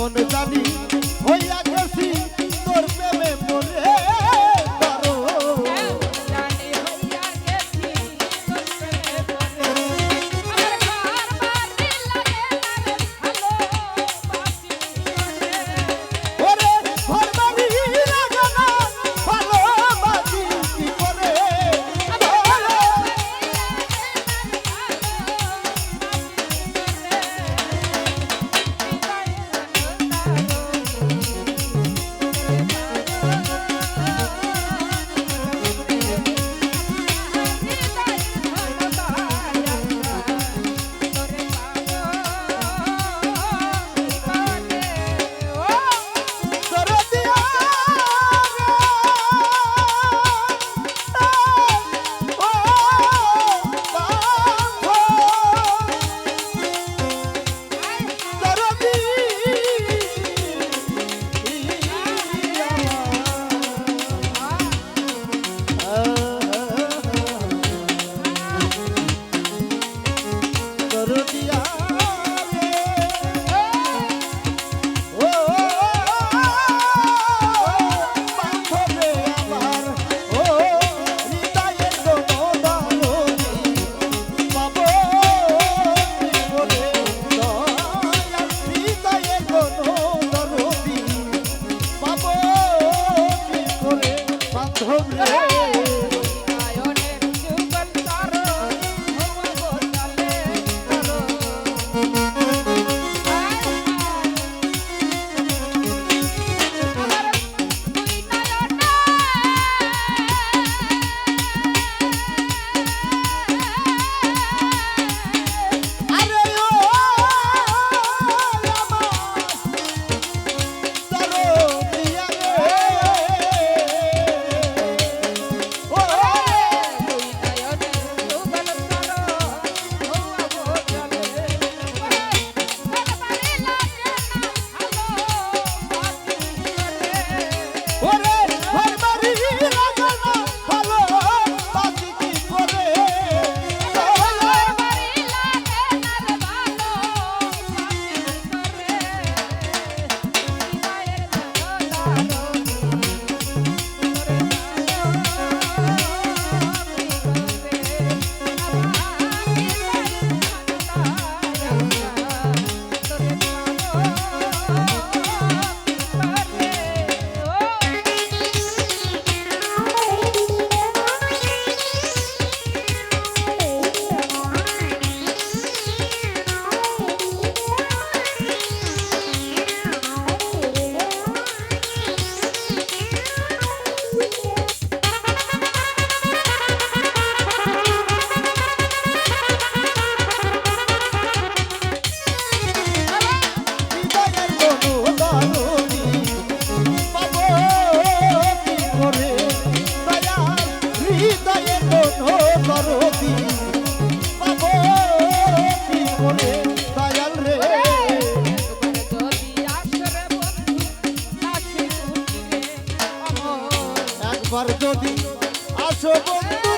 মন জানি হইয়া গেছি। মাধ্যম রে একবার যদি আসো বন্ধু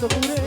se